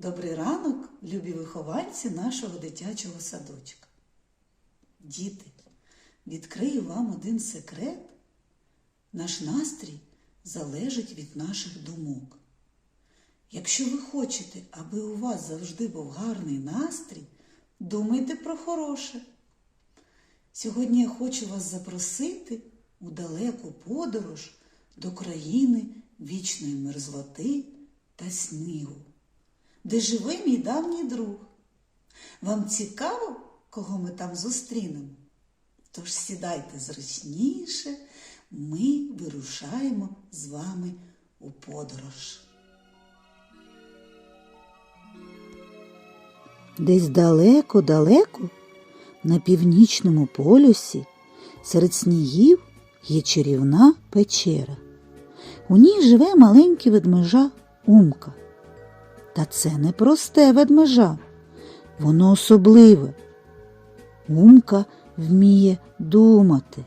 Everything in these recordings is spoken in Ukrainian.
Добрий ранок, любі вихованці нашого дитячого садочка. Діти, відкрию вам один секрет. Наш настрій залежить від наших думок. Якщо ви хочете, аби у вас завжди був гарний настрій, думайте про хороше. Сьогодні я хочу вас запросити у далеку подорож до країни вічної мерзлоти та снігу, де живе мій давній друг. Вам цікаво, кого ми там зустрінемо? Тож сідайте зручніше, ми вирушаємо з вами у подорож. Десь далеко-далеко, на північному полюсі, серед снігів є чарівна печера. У ній живе маленький ведмежа Умка. Та це не просте ведмежа, воно особливе. Умка вміє думати.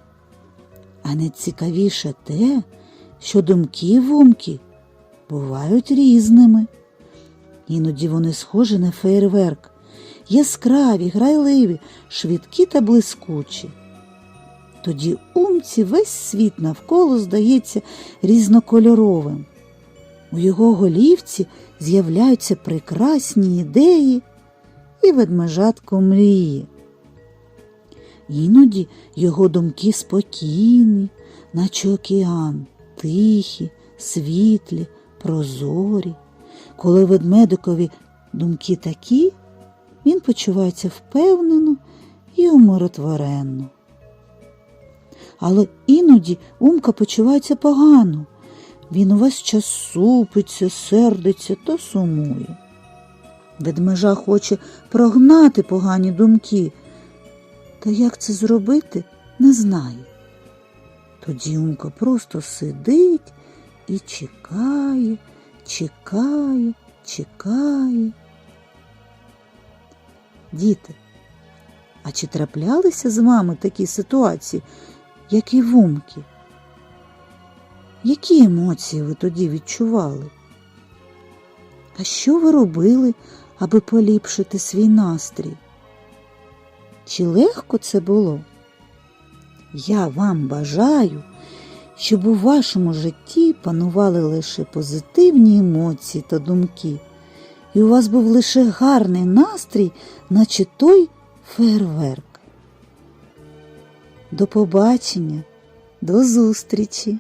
А найцікавіше те, що думки в Умки бувають різними. Іноді вони схожі на фейерверк, яскраві, грайливі, швидкі та блискучі. Тоді умці весь світ навколо здається різнокольоровим. У його голівці з'являються прекрасні ідеї і ведмежатко мріє. Іноді його думки спокійні, наче океан, тихі, світлі, прозорі. Коли ведмедикові думки такі, він почувається впевнено і умиротворенно. Але іноді Умка почувається погано. Він увесь час супиться, сердиться та сумує. Ведмежа хоче прогнати погані думки, та як це зробити, не знає. Тоді Умка просто сидить і чекає, чекає, чекає. Діти, а чи траплялися з вами такі ситуації, як і в Умки? Які емоції ви тоді відчували? А що ви робили, аби поліпшити свій настрій? Чи легко це було? Я вам бажаю, щоб у вашому житті панували лише позитивні емоції та думки, і у вас був лише гарний настрій, наче той фейерверк. До побачення, до зустрічі!